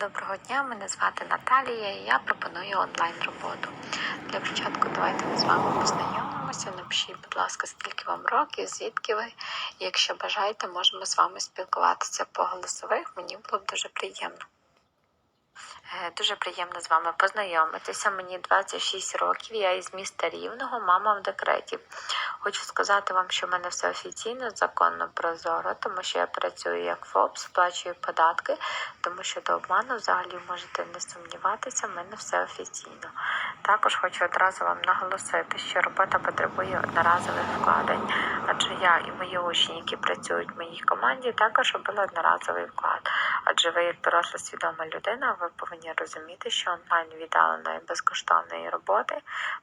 Доброго дня, мене звати Наталія і я пропоную онлайн роботу. Для початку давайте ми з вами познайомимося. Напишіть, будь ласка, скільки вам років, звідки ви. І якщо бажаєте, можемо з вами спілкуватися по голосових. Мені було б дуже приємно. Е, Дуже приємно з вами познайомитися. Мені 26 років, я із міста Рівного, мама в декреті. Хочу сказати вам, що в мене все офіційно, законно, прозоро, тому що я працюю як ФОП, сплачую податки, тому що до обману взагалі можете не сумніватися, в мене все офіційно. Також хочу одразу вам наголосити, що робота потребує одноразових вкладень, адже я і мої учні, які працюють в моїй команді, також робили одноразовий вклад. Адже ви, як доросла свідома людина, ви повинні розуміти, що онлайн віддаленої безкоштовної роботи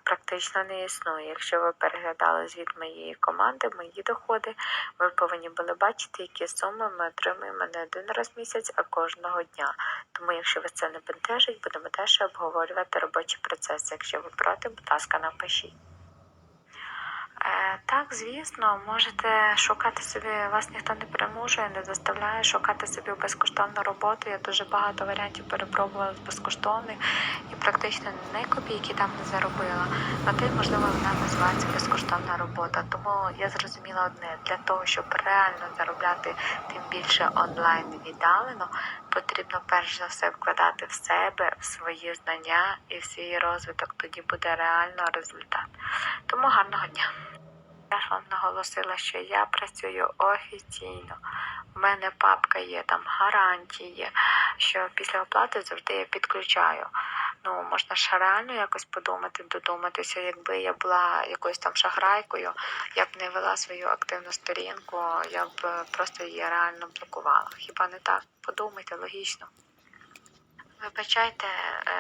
практично не існує. Якщо ви переглядали звіт моєї команди, мої доходи, ви повинні були бачити, які суми ми отримуємо не один раз в місяць, а кожного дня. Тому, якщо вас це не бентежить, будемо теж обговорювати робочі процеси. Якщо ви проти, будь ласка, напишіть. Звісно, можете шукати собі, вас ніхто не примушує, не заставляє шукати собі безкоштовну роботу. Я дуже багато варіантів перепробувала з безкоштовних і практично не копійки там не заробила. На те, можливо, вона називається безкоштовна робота. Тому я зрозуміла одне: для того, щоб реально заробляти тим більше онлайн віддалено, потрібно перш за все вкладати в себе, в свої знання і в свій розвиток. Тоді буде реально результат. Тому гарного дня. Вам наголосила, що я працюю офіційно. У мене папка є, там гарантії, що після оплати завжди я підключаю. Ну, можна ж реально якось подумати, додуматися, якби я була якоюсь там шахрайкою, я б не вела свою активну сторінку, я б просто її реально блокувала. Хіба не так? Подумайте логічно. Вибачайте, е,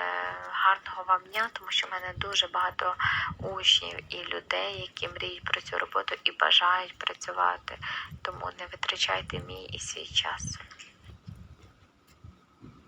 гарного вам дня, тому що в мене дуже багато учнів і людей, які мріють про цю роботу і бажають працювати. Тому не витрачайте мій і свій час.